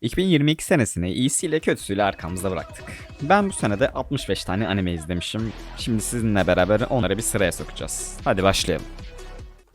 2022 senesini iyisiyle kötüsüyle arkamızda bıraktık. Ben bu senede 65 tane anime izlemişim. Şimdi sizinle beraber onları bir sıraya sokacağız. Hadi başlayalım.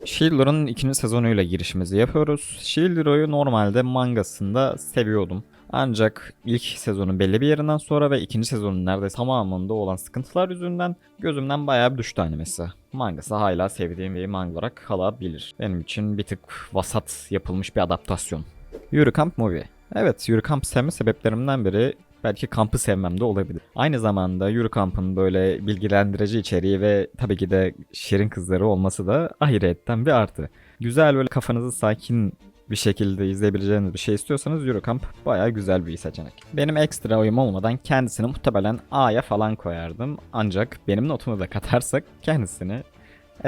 Shield'ın ikinci sezonuyla girişimizi yapıyoruz. Shield'ı normalde mangasında seviyordum. Ancak ilk sezonun belli bir yerinden sonra ve ikinci sezonun neredeyse tamamında olan sıkıntılar yüzünden gözümden bayağı bir düştü animesi. Mangası hala sevdiğim bir manga olarak kalabilir. Benim için bir tık vasat yapılmış bir adaptasyon. Yuri Camp Movie. Evet, Yuri Camp sevme sebeplerimden biri belki kampı sevmem de olabilir. Aynı zamanda Yuri Camp'ın böyle bilgilendirici içeriği ve tabii ki de şirin kızları olması da ayrıyetten bir artı. Güzel böyle kafanızı sakin bir şekilde izleyebileceğiniz bir şey istiyorsanız Eurocamp bayağı güzel bir seçenek. Benim ekstra oyum olmadan kendisini muhtemelen A'ya falan koyardım. Ancak benim notumu da katarsak kendisini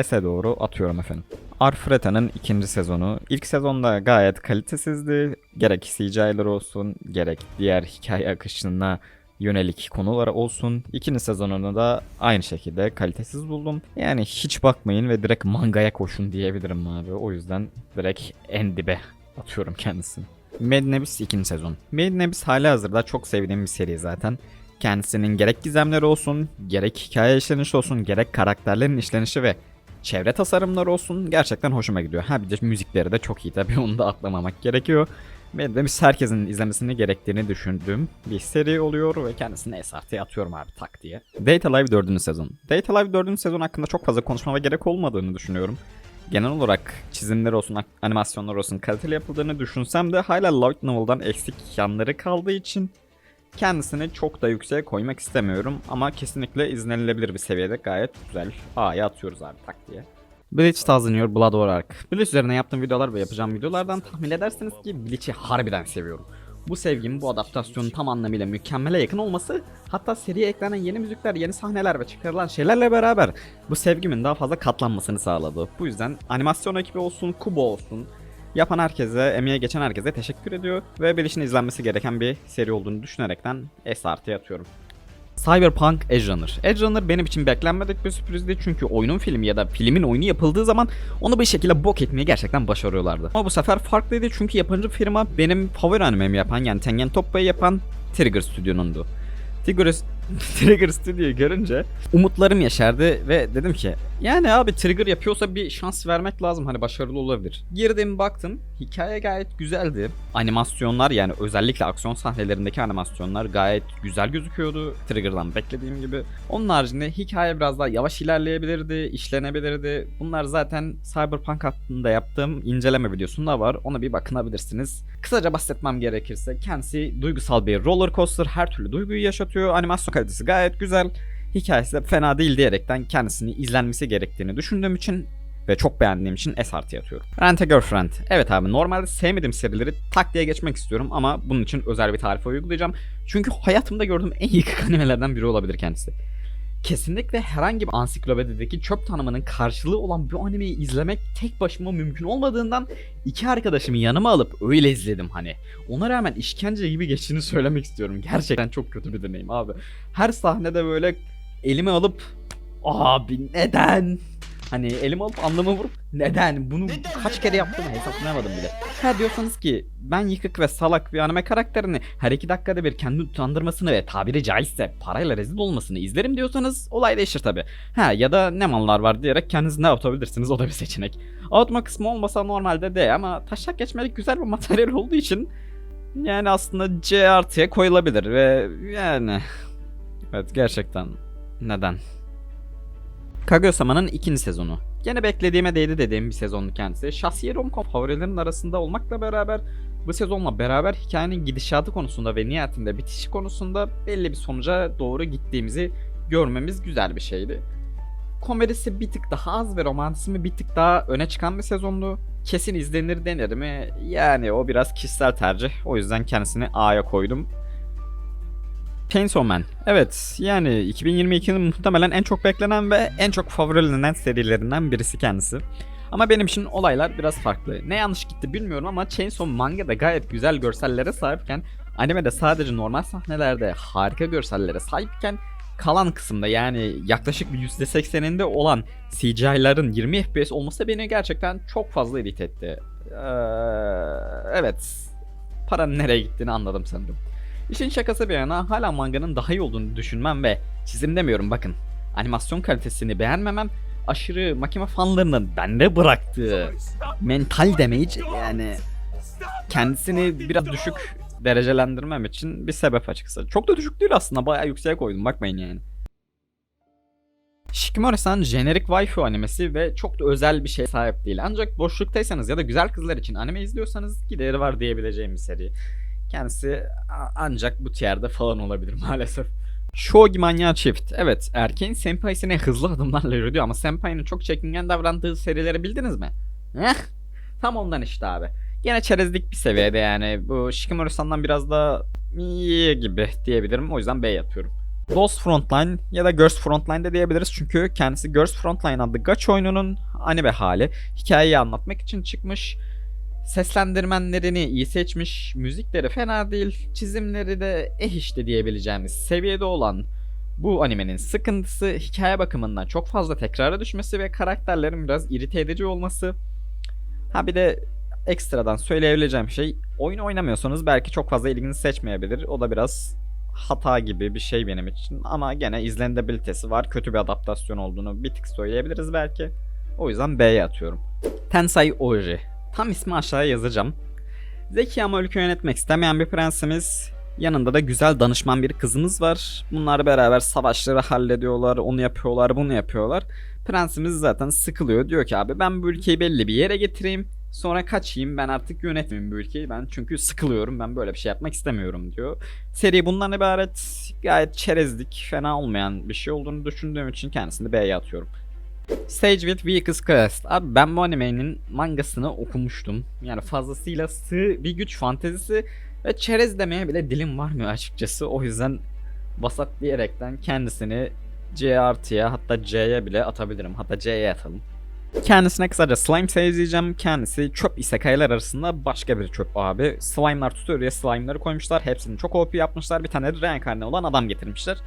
S'e doğru atıyorum efendim. Arfreta'nın ikinci sezonu. İlk sezonda gayet kalitesizdi. Gerek CGI'ler olsun, gerek diğer hikaye akışına yönelik konuları olsun. İkinci sezonunu da aynı şekilde kalitesiz buldum. Yani hiç bakmayın ve direkt mangaya koşun diyebilirim abi. O yüzden direkt en dibe atıyorum kendisini. Mad Nebis ikinci sezon. Mad Nebis hala hazırda çok sevdiğim bir seri zaten. Kendisinin gerek gizemleri olsun, gerek hikaye işlenişi olsun, gerek karakterlerin işlenişi ve çevre tasarımları olsun gerçekten hoşuma gidiyor. Ha bir de müzikleri de çok iyi tabii onu da atlamamak gerekiyor. Benim de herkesin izlemesini gerektiğini düşündüğüm bir seri oluyor ve kendisini SRT'ye atıyorum abi tak diye. Data Live 4. sezon. Data Live 4. sezon hakkında çok fazla konuşmama gerek olmadığını düşünüyorum. Genel olarak çizimler olsun, animasyonlar olsun kaliteli yapıldığını düşünsem de hala Light Novel'dan eksik yanları kaldığı için kendisini çok da yükseğe koymak istemiyorum ama kesinlikle izlenilebilir bir seviyede gayet güzel. A'ya atıyoruz abi tak diye. Bleach Year Blood War Arc. Bleach üzerine yaptığım videolar ve yapacağım videolardan tahmin edersiniz ki Bleach'i harbiden seviyorum. Bu sevgim bu adaptasyonun tam anlamıyla mükemmele yakın olması hatta seriye eklenen yeni müzikler, yeni sahneler ve çıkarılan şeylerle beraber bu sevgimin daha fazla katlanmasını sağladı. Bu yüzden animasyon ekibi olsun, Kubo olsun, yapan herkese, emeğe geçen herkese teşekkür ediyor ve Bleach'in izlenmesi gereken bir seri olduğunu düşünerekten S artıya atıyorum. Cyberpunk Edge Runner. Edge Runner benim için beklenmedik bir sürprizdi çünkü oyunun filmi ya da filmin oyunu yapıldığı zaman onu bir şekilde bok etmeyi gerçekten başarıyorlardı. Ama bu sefer farklıydı çünkü yapımcı firma benim favori animemi yapan yani Tengen Toppa'yı yapan Trigger Stüdyo'nundu. Trigger, Trigger Stüdyo'yu görünce umutlarım yeşerdi ve dedim ki yani abi Trigger yapıyorsa bir şans vermek lazım hani başarılı olabilir. Girdim baktım hikaye gayet güzeldi. Animasyonlar yani özellikle aksiyon sahnelerindeki animasyonlar gayet güzel gözüküyordu. Trigger'dan beklediğim gibi. Onun haricinde hikaye biraz daha yavaş ilerleyebilirdi, işlenebilirdi. Bunlar zaten Cyberpunk hakkında yaptığım inceleme videosunda var. Ona bir bakınabilirsiniz. Kısaca bahsetmem gerekirse kendisi duygusal bir roller coaster. Her türlü duyguyu yaşatıyor. Animasyon kalitesi gayet güzel. Hikayesi de fena değil diyerekten kendisini izlenmesi gerektiğini düşündüğüm için ve çok beğendiğim için S artı atıyorum. Rent a Girlfriend. Evet abi normalde sevmediğim serileri tak diye geçmek istiyorum ama bunun için özel bir tarife uygulayacağım. Çünkü hayatımda gördüğüm en yıkık animelerden biri olabilir kendisi. Kesinlikle herhangi bir ansiklopedideki çöp tanımının karşılığı olan bu animeyi izlemek tek başıma mümkün olmadığından iki arkadaşımı yanıma alıp öyle izledim hani. Ona rağmen işkence gibi geçtiğini söylemek istiyorum. Gerçekten çok kötü bir deneyim abi. Her sahnede böyle elime alıp abi neden? Hani elime alıp anlamı vurup neden? Bunu kaç kere yaptım hesaplayamadım bile. Ha diyorsanız ki ben yıkık ve salak bir anime karakterini her iki dakikada bir kendi utandırmasını ve tabiri caizse parayla rezil olmasını izlerim diyorsanız olay değişir tabi. Ha ya da ne mallar var diyerek kendiniz ne yapabilirsiniz o da bir seçenek. Avutma kısmı olmasa normalde de ama taşak geçmelik güzel bir materyal olduğu için yani aslında C artıya koyulabilir ve yani evet gerçekten neden? Kaguya-sama'nın ikinci sezonu. Gene beklediğime değdi dediğim bir sezondu kendisi. Şahsi romcom favorilerin arasında olmakla beraber bu sezonla beraber hikayenin gidişatı konusunda ve nihayetinde bitişi konusunda belli bir sonuca doğru gittiğimizi görmemiz güzel bir şeydi. Komedisi bir tık daha az ve romantizmi bir tık daha öne çıkan bir sezondu. Kesin izlenir denir mi? Yani o biraz kişisel tercih. O yüzden kendisini A'ya koydum. Chainsaw Man. Evet yani 2022'nin muhtemelen en çok beklenen ve en çok favorilenen serilerinden birisi kendisi. Ama benim için olaylar biraz farklı. Ne yanlış gitti bilmiyorum ama Chainsaw mangada gayet güzel görsellere sahipken animede sadece normal sahnelerde harika görsellere sahipken kalan kısımda yani yaklaşık bir %80'inde olan CGI'ların 20 FPS olması beni gerçekten çok fazla irite etti. Ee, evet paranın nereye gittiğini anladım sanırım. İşin şakası bir yana hala manganın daha iyi olduğunu düşünmem ve çizim demiyorum bakın. Animasyon kalitesini beğenmemem aşırı makine fanlarının bende bıraktığı mental damage yani kendisini biraz düşük derecelendirmem için bir sebep açıkçası. Çok da düşük değil aslında bayağı yükseğe koydum bakmayın yani. Shikimori-san jenerik waifu animesi ve çok da özel bir şey sahip değil. Ancak boşluktaysanız ya da güzel kızlar için anime izliyorsanız gideri var diyebileceğim bir seri. Kendisi ancak bu tiyerde falan olabilir maalesef. Shogi manyağı çift. Evet, erkeğin senpaisine hızlı adımlarla yürüdüğü ama senpainin çok çekingen davrandığı serileri bildiniz mi? Heh, tam ondan işte abi. Gene çerezlik bir seviyede yani. Bu Shikimori-san'dan biraz daha iyi gibi diyebilirim. O yüzden B yapıyorum. Lost Frontline ya da Girls Frontline de diyebiliriz çünkü kendisi Girls Frontline adlı gacha oyununun anime hali. Hikayeyi anlatmak için çıkmış. Seslendirmenlerini iyi seçmiş, müzikleri fena değil, çizimleri de eh işte diyebileceğimiz seviyede olan bu animenin sıkıntısı hikaye bakımından çok fazla tekrara düşmesi ve karakterlerin biraz irite edici olması. Ha bir de ekstradan söyleyebileceğim şey oyun oynamıyorsanız belki çok fazla ilginizi seçmeyebilir. O da biraz hata gibi bir şey benim için. Ama gene izlenilebilitesi var. Kötü bir adaptasyon olduğunu bir tık söyleyebiliriz belki. O yüzden B'ye atıyorum. Tensai Oji. Tam ismi aşağıya yazacağım. Zeki ama ülke yönetmek istemeyen bir prensimiz. Yanında da güzel danışman bir kızımız var. Bunlar beraber savaşları hallediyorlar, onu yapıyorlar, bunu yapıyorlar. Prensimiz zaten sıkılıyor. Diyor ki abi ben bu ülkeyi belli bir yere getireyim. Sonra kaçayım ben artık yönetmeyeyim bu ülkeyi. Ben çünkü sıkılıyorum ben böyle bir şey yapmak istemiyorum diyor. Seri bundan ibaret gayet çerezlik, fena olmayan bir şey olduğunu düşündüğüm için kendisini B'ye atıyorum. Stage with Weakest Quest. Abi ben bu animenin mangasını okumuştum. Yani fazlasıyla sığ bir güç fantezisi ve çerez demeye bile dilim varmıyor açıkçası. O yüzden basat diyerekten kendisini C artıya hatta C'ye bile atabilirim. Hatta C'ye atalım. Kendisine kısaca slime sevdiyeceğim. Kendisi çöp isekai'ler arasında başka bir çöp abi. Slime'lar tutuyor diye slime'ları koymuşlar. Hepsini çok OP yapmışlar. Bir tane reenkarne olan adam getirmişler.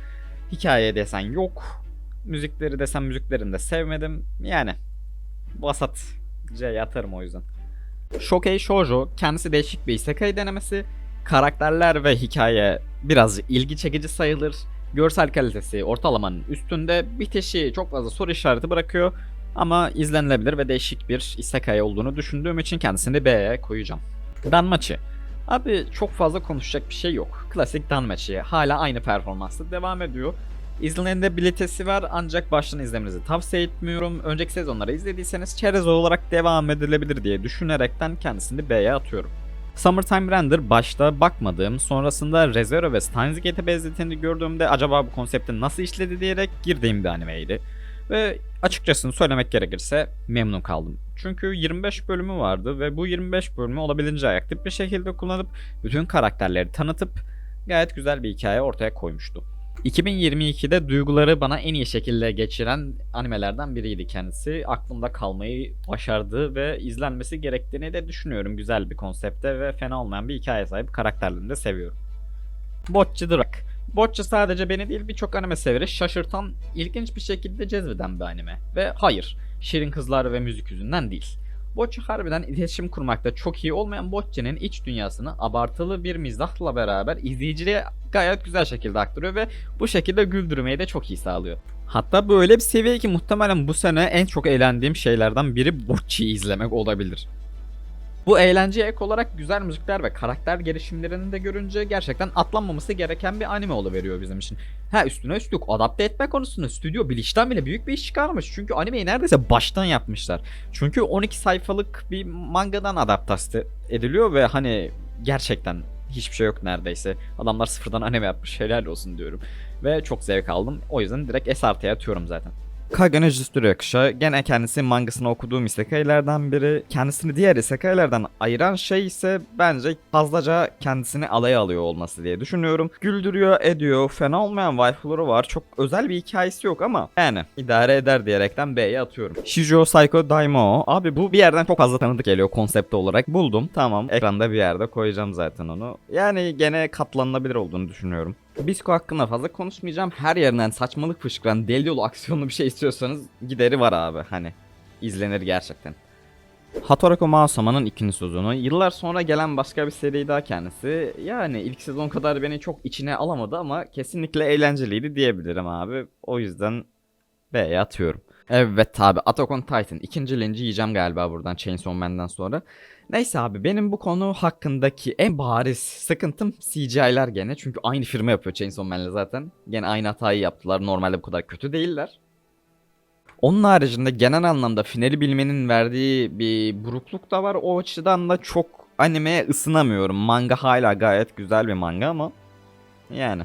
Hikaye desen yok. Müzikleri desem müziklerini de sevmedim. Yani vasat C'ye atarım o yüzden. Shokei Shoujo kendisi değişik bir isekai denemesi. Karakterler ve hikaye biraz ilgi çekici sayılır. Görsel kalitesi ortalamanın üstünde. Bitişi çok fazla soru işareti bırakıyor. Ama izlenilebilir ve değişik bir isekai olduğunu düşündüğüm için kendisini B'ye koyacağım. Danmachi. Abi çok fazla konuşacak bir şey yok. Klasik Danmachi. Hala aynı performansla devam ediyor. İzlenilebilitesi var ancak baştan izlemenizi tavsiye etmiyorum. Önceki sezonları izlediyseniz çerez olarak devam edilebilir diye düşünerekten kendisini B'ye atıyorum. Summertime Render başta bakmadığım, sonrasında ReZero ve Steins Gate'e benzetildiğini gördüğümde acaba bu konsepti nasıl işledi diyerek girdiğim bir animeydi. Ve açıkçası söylemek gerekirse memnun kaldım. Çünkü 25 bölümü vardı ve bu 25 bölümü olabildiğince aktif bir şekilde kullanıp bütün karakterleri tanıtıp gayet güzel bir hikaye ortaya koymuştu. 2022'de duyguları bana en iyi şekilde geçiren animelerden biriydi kendisi. Aklımda kalmayı başardı ve izlenmesi gerektiğini de düşünüyorum. Güzel bir konsepte ve fena olmayan bir hikaye sahip karakterlerini de seviyorum. Bocce Drak. Bocce sadece beni değil birçok anime severi şaşırtan, ilginç bir şekilde cezbeden bir anime. Ve hayır, şirin kızlar ve müzik yüzünden değil. Bocce harbiden iletişim kurmakta çok iyi olmayan Bocce'nin iç dünyasını abartılı bir mizahla beraber izleyiciye gayet güzel şekilde aktarıyor ve bu şekilde güldürmeyi de çok iyi sağlıyor. Hatta böyle bir seviye ki muhtemelen bu sene en çok eğlendiğim şeylerden biri Bocce'yi izlemek olabilir. Bu eğlenceye ek olarak güzel müzikler ve karakter gelişimlerini de görünce gerçekten atlanmaması gereken bir anime oluveriyor bizim için. Ha üstüne üstlük adapte etme konusunda stüdyo bilinçten bile büyük bir iş çıkarmış. Çünkü animeyi neredeyse baştan yapmışlar. Çünkü 12 sayfalık bir mangadan adapte ediliyor ve hani gerçekten hiçbir şey yok neredeyse. Adamlar sıfırdan anime yapmış helal olsun diyorum. Ve çok zevk aldım. O yüzden direkt S artıya atıyorum zaten. Kagane Jisturu Yakışa gene kendisi mangasını okuduğum isekai'lerden biri. Kendisini diğer isekai'lerden ayıran şey ise bence fazlaca kendisini alaya alıyor olması diye düşünüyorum. Güldürüyor, ediyor, fena olmayan waifuları var. Çok özel bir hikayesi yok ama yani idare eder diyerekten B'ye atıyorum. Shoujo Psycho Daimao. Abi bu bir yerden çok fazla tanıdık geliyor konsept olarak. Buldum tamam. Ekranda bir yerde koyacağım zaten onu. Yani gene katlanılabilir olduğunu düşünüyorum. Bisko hakkında fazla konuşmayacağım. Her yerinden saçmalık fışkıran deli dolu aksiyonlu bir şey istiyorsanız gideri var abi hani. izlenir gerçekten. Hatorako Masama'nın ikinci sezonu. Yıllar sonra gelen başka bir seri daha kendisi. Yani ilk sezon kadar beni çok içine alamadı ama kesinlikle eğlenceliydi diyebilirim abi. O yüzden B'ye atıyorum. Evet abi Attack on Titan. İkinci linci yiyeceğim galiba buradan Chainsaw Man'den sonra. Neyse abi benim bu konu hakkındaki en bariz sıkıntım CGI'ler gene. Çünkü aynı firma yapıyor Chainsaw Man'le zaten. Gene aynı hatayı yaptılar. Normalde bu kadar kötü değiller. Onun haricinde genel anlamda finali bilmenin verdiği bir burukluk da var. O açıdan da çok animeye ısınamıyorum. Manga hala gayet güzel bir manga ama yani.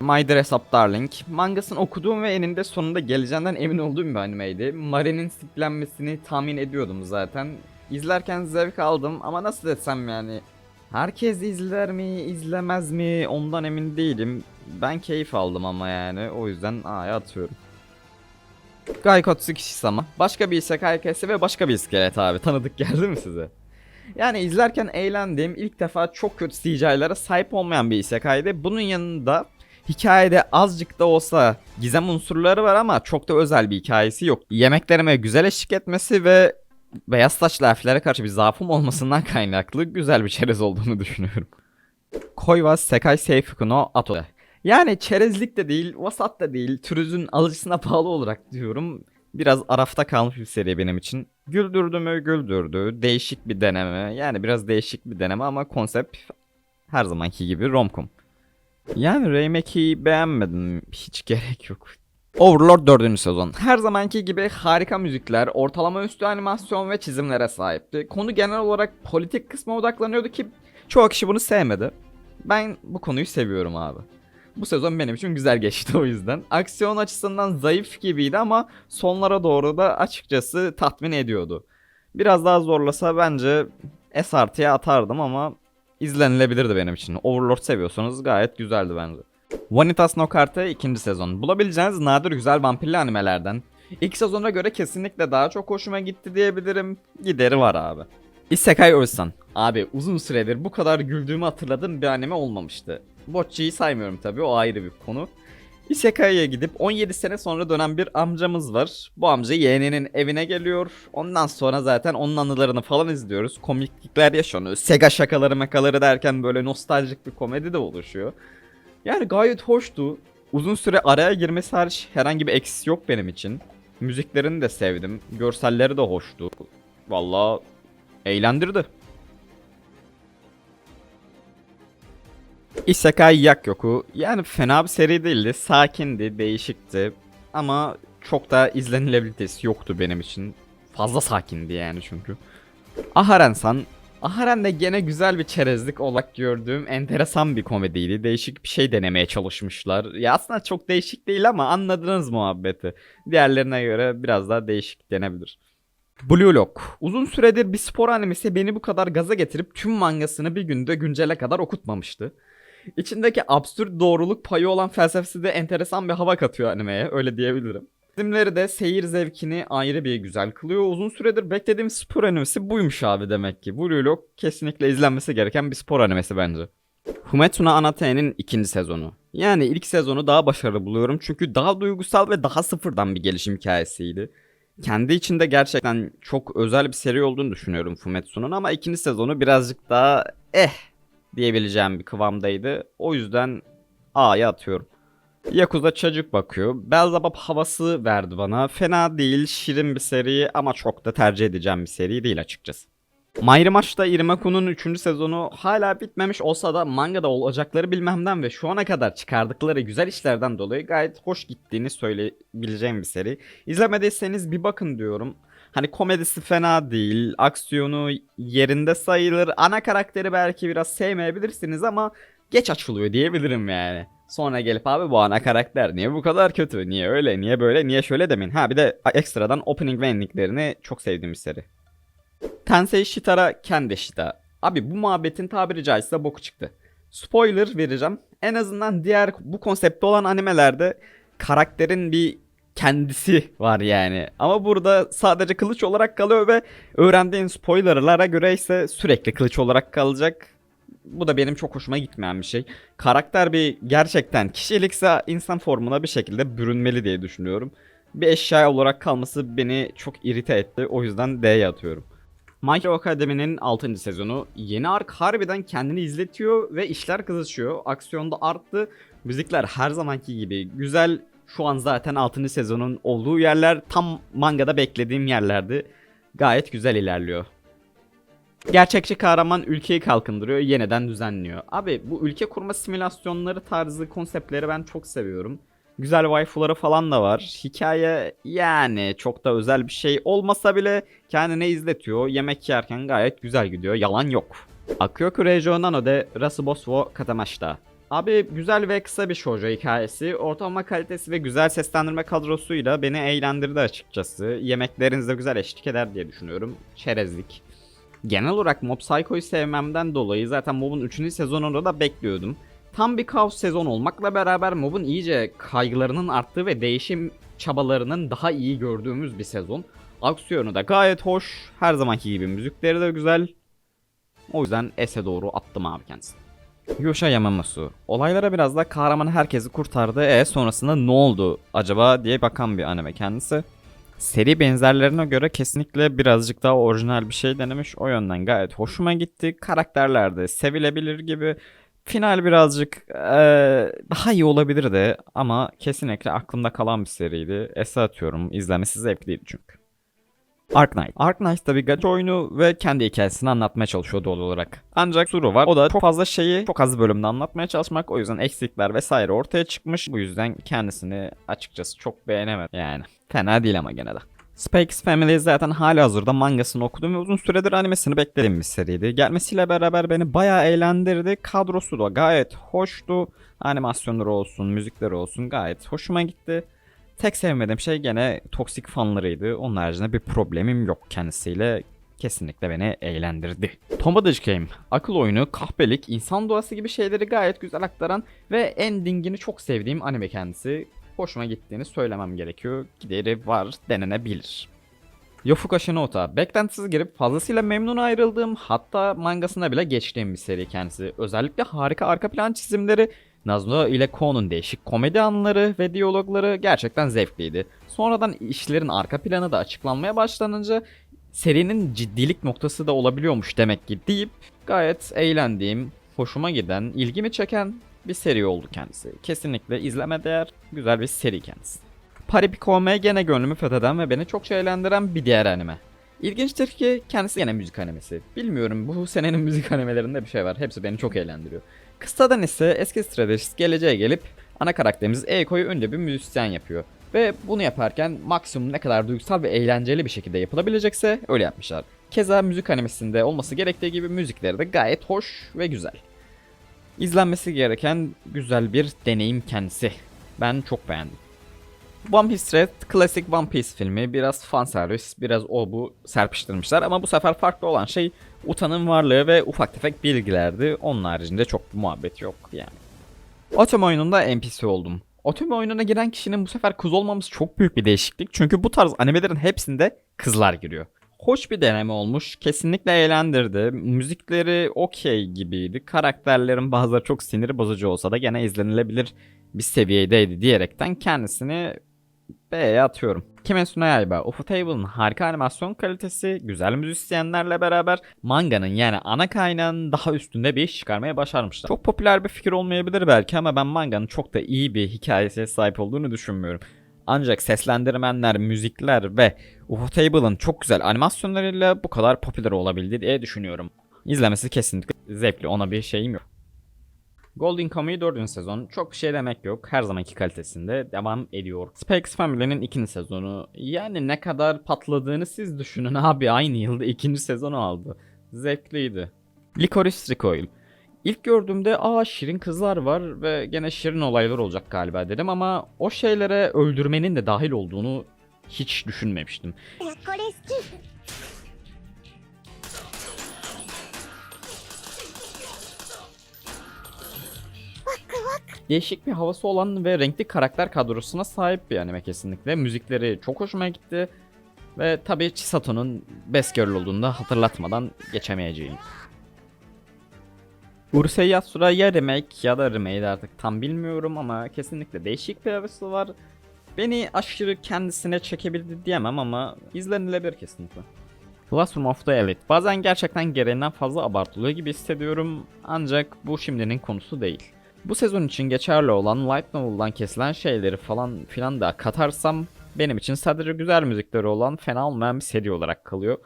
My Dress Up Darling. Mangasını okuduğum ve eninde sonunda geleceğinden emin olduğum bir animeydi. Mare'nin siklenmesini tahmin ediyordum zaten. İzlerken zevk aldım ama nasıl desem yani. Herkes izler mi, izlemez mi ondan emin değilim. Ben keyif aldım ama yani o yüzden A'ya atıyorum. Gaikotsu Kishisama. Başka bir isekai kesi ve başka bir iskelet abi. Tanıdık geldi mi size? Yani izlerken eğlendiğim ilk defa çok kötü CGI'lara sahip olmayan bir isekai'di. Bunun yanında hikayede azıcık da olsa gizem unsurları var ama çok da özel bir hikayesi yok. Yemeklerime güzel eşlik etmesi ve beyaz saçlı elflere karşı bir zaafım olmasından kaynaklı güzel bir çerez olduğunu düşünüyorum. Koiwa Sekai Seifuku no Ato. Yani çerezlik de değil, vasat da değil, türüzün alıcısına bağlı olarak diyorum. Biraz arafta kalmış bir seri benim için. Güldürdü mü güldürdü. Değişik bir deneme. Yani biraz değişik bir deneme ama konsept her zamanki gibi romcom. Yani remake'i beğenmedim. Hiç gerek yok. Overlord 4. sezon. Her zamanki gibi harika müzikler, ortalama üstü animasyon ve çizimlere sahipti. Konu genel olarak politik kısma odaklanıyordu ki çoğu kişi bunu sevmedi. Ben bu konuyu seviyorum abi. Bu sezon benim için güzel geçti o yüzden. Aksiyon açısından zayıf gibiydi ama sonlara doğru da açıkçası tatmin ediyordu. Biraz daha zorlasa bence SRT'ye atardım ama izlenilebilirdi benim için. Overlord seviyorsanız gayet güzeldi bence. Vanitas no Carte ikinci sezon. Bulabileceğiniz nadir güzel vampirli animelerden. İlk sezona göre kesinlikle daha çok hoşuma gitti diyebilirim. Gideri var abi. Isekai Oisan. Abi uzun süredir bu kadar güldüğümü hatırladığım bir anime olmamıştı. Bocchi'yi saymıyorum tabii o ayrı bir konu. Isekai'ye gidip 17 sene sonra dönen bir amcamız var. Bu amca yeğeninin evine geliyor. Ondan sonra zaten onun anılarını falan izliyoruz. Komiklikler yaşanıyor. Sega şakaları makaları derken böyle nostaljik bir komedi de oluşuyor. Yani gayet hoştu. Uzun süre araya girmesi hariç herhangi bir eksisi yok benim için. Müziklerini de sevdim. Görselleri de hoştu. Vallahi eğlendirdi. Isekai Yakyoku yani fena bir seri değildi. Sakindi, değişikti. Ama çok da izlenilebilitesi yoktu benim için. Fazla sakindi yani çünkü. Aharen-san Aharen de gene güzel bir çerezlik olarak gördüğüm enteresan bir komediydi. Değişik bir şey denemeye çalışmışlar. Ya aslında çok değişik değil ama anladınız muhabbeti. Diğerlerine göre biraz daha değişik denebilir. Blue Lock. Uzun süredir bir spor animesi beni bu kadar gaza getirip tüm mangasını bir günde güncele kadar okutmamıştı. İçindeki absürt doğruluk payı olan felsefesi de enteresan bir hava katıyor animeye öyle diyebilirim. Çizimleri de seyir zevkini ayrı bir güzel kılıyor. Uzun süredir beklediğim spor animesi buymuş abi demek ki. Blue Lock kesinlikle izlenmesi gereken bir spor animesi bence. Fumetsu no Anate'nin ikinci sezonu. Yani ilk sezonu daha başarılı buluyorum çünkü daha duygusal ve daha sıfırdan bir gelişim hikayesiydi. Kendi içinde gerçekten çok özel bir seri olduğunu düşünüyorum Fumetsu'nun ama ikinci sezonu birazcık daha eh diyebileceğim bir kıvamdaydı. O yüzden A'ya atıyorum. Yakuza çocuk bakıyor. Belzebub havası verdi bana. Fena değil, şirin bir seri ama çok da tercih edeceğim bir seri değil açıkçası. Mayri Maç'ta Irimaku'nun 3. sezonu hala bitmemiş olsa da mangada olacakları bilmemden ve şu ana kadar çıkardıkları güzel işlerden dolayı gayet hoş gittiğini söyleyebileceğim bir seri. İzlemediyseniz bir bakın diyorum. Hani komedisi fena değil, aksiyonu yerinde sayılır. Ana karakteri belki biraz sevmeyebilirsiniz ama geç açılıyor diyebilirim yani. Sonra gelip abi bu ana karakter niye bu kadar kötü, niye öyle, niye böyle, niye şöyle demeyin. Ha bir de ekstradan opening ve endinglerini çok sevdiğim bir seri. Tensei Shitara Kendeshita. Abi bu muhabbetin tabiri caizse boku çıktı. Spoiler vereceğim. En azından diğer bu konsepte olan animelerde karakterin bir kendisi var yani. Ama burada sadece kılıç olarak kalıyor ve öğrendiğin spoilerlara göre ise sürekli kılıç olarak kalacak. Bu da benim çok hoşuma gitmeyen bir şey. Karakter bir gerçekten kişilikse insan formuna bir şekilde bürünmeli diye düşünüyorum. Bir eşya olarak kalması beni çok irite etti. O yüzden D'ye atıyorum. My Hero Academy'nin 6. sezonu yeni ark harbiden kendini izletiyor ve işler kızışıyor. Aksiyonda arttı. Müzikler her zamanki gibi güzel. Şu an zaten 6. sezonun olduğu yerler tam mangada beklediğim yerlerdi. Gayet güzel ilerliyor. Gerçekçi kahraman ülkeyi kalkındırıyor, yeniden düzenliyor. Abi bu ülke kurma simülasyonları tarzı konseptleri ben çok seviyorum. Güzel waifuları falan da var. Hikaye yani çok da özel bir şey olmasa bile kendini izletiyor. Yemek yerken gayet güzel gidiyor. Yalan yok. Akyoku Reijo Nano de Rasubosu wo Katamashita. Abi güzel ve kısa bir shoujo hikayesi. Ortalama kalitesi ve güzel seslendirme kadrosuyla beni eğlendirdi açıkçası. Yemeklerinize güzel eşlik eder diye düşünüyorum. Çerezlik. Genel olarak Mob Psycho'yu sevmemden dolayı zaten Mob'un 3. sezonunu da bekliyordum. Tam bir kaos sezon olmakla beraber Mob'un iyice kaygılarının arttığı ve değişim çabalarının daha iyi gördüğümüz bir sezon. Aksiyonu da gayet hoş. Her zamanki gibi müzikleri de güzel. O yüzden S'e doğru attım abi kendisini. Yosha Yamamoto. Olaylara biraz da kahraman herkesi kurtardı. E sonrasında ne oldu acaba diye bakan bir anime kendisi. Seri benzerlerine göre kesinlikle birazcık daha orijinal bir şey denemiş. O yönden gayet hoşuma gitti. Karakterler de sevilebilir gibi. Final birazcık eee, daha iyi olabilirdi ama kesinlikle aklımda kalan bir seriydi. Ese atıyorum. İzlemesi zevkliydi çünkü. Arknight. Arknight da bir gacha oyunu ve kendi hikayesini anlatmaya çalışıyor doğal olarak. Ancak suru var. O da çok fazla şeyi çok az bölümde anlatmaya çalışmak. O yüzden eksikler vesaire ortaya çıkmış. Bu yüzden kendisini açıkçası çok beğenemedim. Yani fena değil ama gene de. Spikes Family zaten hali hazırda mangasını okudum ve uzun süredir animesini beklediğim bir seriydi. Gelmesiyle beraber beni bayağı eğlendirdi. Kadrosu da gayet hoştu. Animasyonları olsun, müzikleri olsun gayet hoşuma gitti. Tek sevmediğim şey gene toksik fanlarıydı. Onun haricinde bir problemim yok kendisiyle. Kesinlikle beni eğlendirdi. Tombadage Game. Akıl oyunu, kahpelik, insan doğası gibi şeyleri gayet güzel aktaran ve endingini çok sevdiğim anime kendisi. Hoşuma gittiğini söylemem gerekiyor. Gideri var, denenebilir. Yofuka Shinota. Beklentisiz girip fazlasıyla memnun ayrıldığım hatta mangasına bile geçtiğim bir seri kendisi. Özellikle harika arka plan çizimleri, Nazno ile Ko'nun değişik komedi anları ve diyalogları gerçekten zevkliydi. Sonradan işlerin arka planı da açıklanmaya başlanınca serinin ciddilik noktası da olabiliyormuş demek ki deyip gayet eğlendiğim, hoşuma giden, ilgimi çeken bir seri oldu kendisi. Kesinlikle izleme değer, güzel bir seri kendisi. Paripikome gene gönlümü fetheden ve beni çok eğlendiren bir diğer anime. İlginçtir ki kendisi yine müzik animesi. Bilmiyorum bu senenin müzik animelerinde bir şey var. Hepsi beni çok eğlendiriyor. Kısadan ise eski stratejist geleceğe gelip ana karakterimiz Eiko'yu ünlü bir müzisyen yapıyor. Ve bunu yaparken maksimum ne kadar duygusal ve eğlenceli bir şekilde yapılabilecekse öyle yapmışlar. Keza müzik animesinde olması gerektiği gibi müzikleri de gayet hoş ve güzel. İzlenmesi gereken güzel bir deneyim kendisi. Ben çok beğendim. One Piece Red klasik One Piece filmi biraz fanservis, biraz o bu serpiştirmişler ama bu sefer farklı olan şey Uta'nın varlığı ve ufak tefek bilgilerdi. Onun haricinde çok bir muhabbet yok yani. Otome oyununda NPC oldum. Otome oyununa giren kişinin bu sefer kız olmamız çok büyük bir değişiklik. Çünkü bu tarz animelerin hepsinde kızlar giriyor. Hoş bir deneme olmuş. Kesinlikle eğlendirdi. Müzikleri okey gibiydi. Karakterlerin bazıları çok siniri bozucu olsa da gene izlenilebilir bir seviyedeydi diyerekten kendisini B'ye atıyorum. Kimetsu no Yaiba, Ufutable'ın harika animasyon kalitesi, güzel müzisyenlerle beraber manganın yani ana kaynağın daha üstünde bir iş çıkarmaya başarmışlar. Çok popüler bir fikir olmayabilir belki ama ben manganın çok da iyi bir hikayesine sahip olduğunu düşünmüyorum. Ancak seslendirmenler, müzikler ve Ufutable'ın çok güzel animasyonlarıyla bu kadar popüler olabildi diye düşünüyorum. İzlemesi kesinlikle zevkli ona bir şeyim yok. Golden Kamuy 4. sezon çok şey demek yok. Her zamanki kalitesinde devam ediyor. Spikes Family'nin 2. sezonu. Yani ne kadar patladığını siz düşünün abi. Aynı yılda 2. sezonu aldı. Zevkliydi. Licorice Recoil. İlk gördüğümde aa şirin kızlar var ve gene şirin olaylar olacak galiba dedim ama o şeylere öldürmenin de dahil olduğunu hiç düşünmemiştim. Değişik bir havası olan ve renkli karakter kadrosuna sahip bir anime kesinlikle. Müzikleri çok hoşuma gitti. Ve tabii Chisato'nun best girl olduğunu da hatırlatmadan geçemeyeceğim. Urusei Yatsura ya remake ya da remake artık tam bilmiyorum ama kesinlikle değişik bir havası var. Beni aşırı kendisine çekebildi diyemem ama izlenilebilir kesinlikle. Classroom of the Elite. Bazen gerçekten gereğinden fazla abartılıyor gibi hissediyorum ancak bu şimdinin konusu değil. Bu sezon için geçerli olan Light Novel'dan kesilen şeyleri falan filan da katarsam benim için sadece güzel müzikleri olan fena olmayan bir seri olarak kalıyor.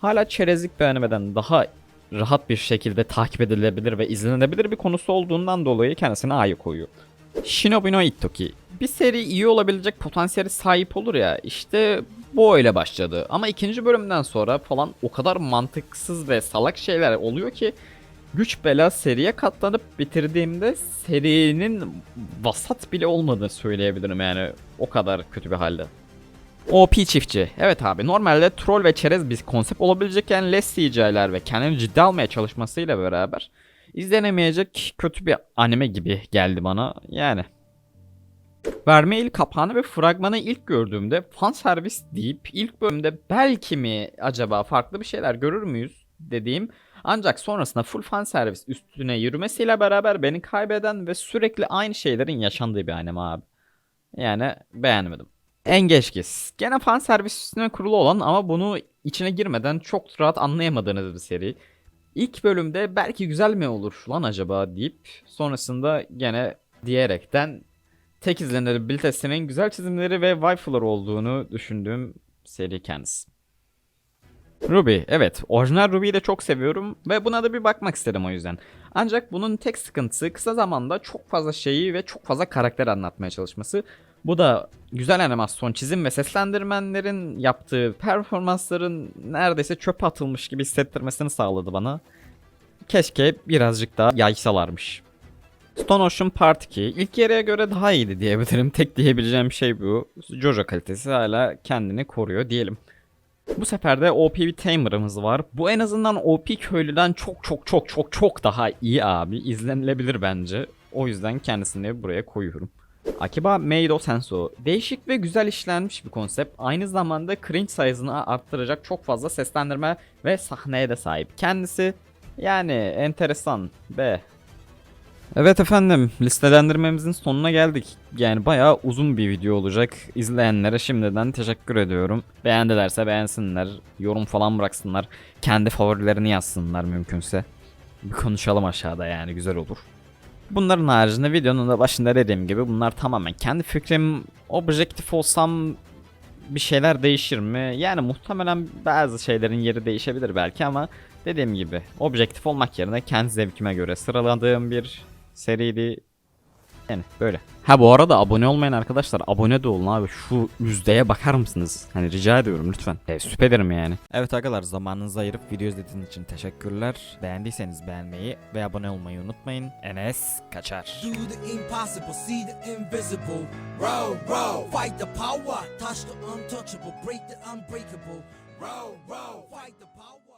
Hala çerezlik bir animeden daha rahat bir şekilde takip edilebilir ve izlenebilir bir konusu olduğundan dolayı kendisine ayı koyuyor. Shinobi no Ittoki. Bir seri iyi olabilecek potansiyeli sahip olur ya işte bu öyle başladı. Ama ikinci bölümden sonra falan o kadar mantıksız ve salak şeyler oluyor ki güç bela seriye katlanıp bitirdiğimde serinin vasat bile olmadığını söyleyebilirim yani o kadar kötü bir halde. OP çiftçi. Evet abi normalde troll ve çerez bir konsept olabilecekken less CGI'ler ve kendini ciddi almaya çalışmasıyla beraber izlenemeyecek kötü bir anime gibi geldi bana yani. Vermeil kapağını ve fragmanı ilk gördüğümde fan servis deyip ilk bölümde belki mi acaba farklı bir şeyler görür müyüz dediğim ancak sonrasında full fan servis üstüne yürümesiyle beraber beni kaybeden ve sürekli aynı şeylerin yaşandığı bir anime abi. Yani beğenmedim. Engeçkiz. Gene fan servis üstüne kurulu olan ama bunu içine girmeden çok rahat anlayamadığınız bir seri. İlk bölümde belki güzel mi olur lan acaba deyip sonrasında gene diyerekten tek izlenebilitesinin güzel çizimleri ve waifular olduğunu düşündüğüm seri kendisi. Ruby, evet orijinal Ruby'yi de çok seviyorum ve buna da bir bakmak istedim o yüzden. Ancak bunun tek sıkıntısı kısa zamanda çok fazla şeyi ve çok fazla karakter anlatmaya çalışması. Bu da güzel animasyon, çizim ve seslendirmenlerin yaptığı performansların neredeyse çöpe atılmış gibi hissettirmesini sağladı bana. Keşke birazcık daha yaysalarmış. Stone Ocean Part 2 ilk yarıya göre daha iyiydi diyebilirim. Tek diyebileceğim şey bu. Jojo kalitesi hala kendini koruyor diyelim. Bu sefer de OP bir Tamer'ımız var. Bu en azından OP köylüden çok çok çok çok çok daha iyi abi. İzlenilebilir bence. O yüzden kendisini buraya koyuyorum. Akiba Meido Senso. Değişik ve güzel işlenmiş bir konsept. Aynı zamanda cringe sayısını arttıracak çok fazla seslendirme ve sahneye de sahip. Kendisi yani enteresan be. Evet efendim listelendirmemizin sonuna geldik. Yani bayağı uzun bir video olacak. İzleyenlere şimdiden teşekkür ediyorum. Beğendilerse beğensinler. Yorum falan bıraksınlar. Kendi favorilerini yazsınlar mümkünse. Bir konuşalım aşağıda yani güzel olur. Bunların haricinde videonun da başında dediğim gibi bunlar tamamen kendi fikrim. Objektif olsam bir şeyler değişir mi? Yani muhtemelen bazı şeylerin yeri değişebilir belki ama dediğim gibi objektif olmak yerine kendi zevkime göre sıraladığım bir seriydi. Yani böyle. Ha bu arada abone olmayan arkadaşlar abone de olun abi. Şu yüzdeye bakar mısınız? Hani rica ediyorum lütfen. E, süperirim yani. Evet arkadaşlar zamanınızı ayırıp video izlediğiniz için teşekkürler. Beğendiyseniz beğenmeyi ve abone olmayı unutmayın. Enes kaçar. Do the impossible, see the invisible. Row, row, fight the power, touch the untouchable, break the unbreakable. Row, row, fight the power.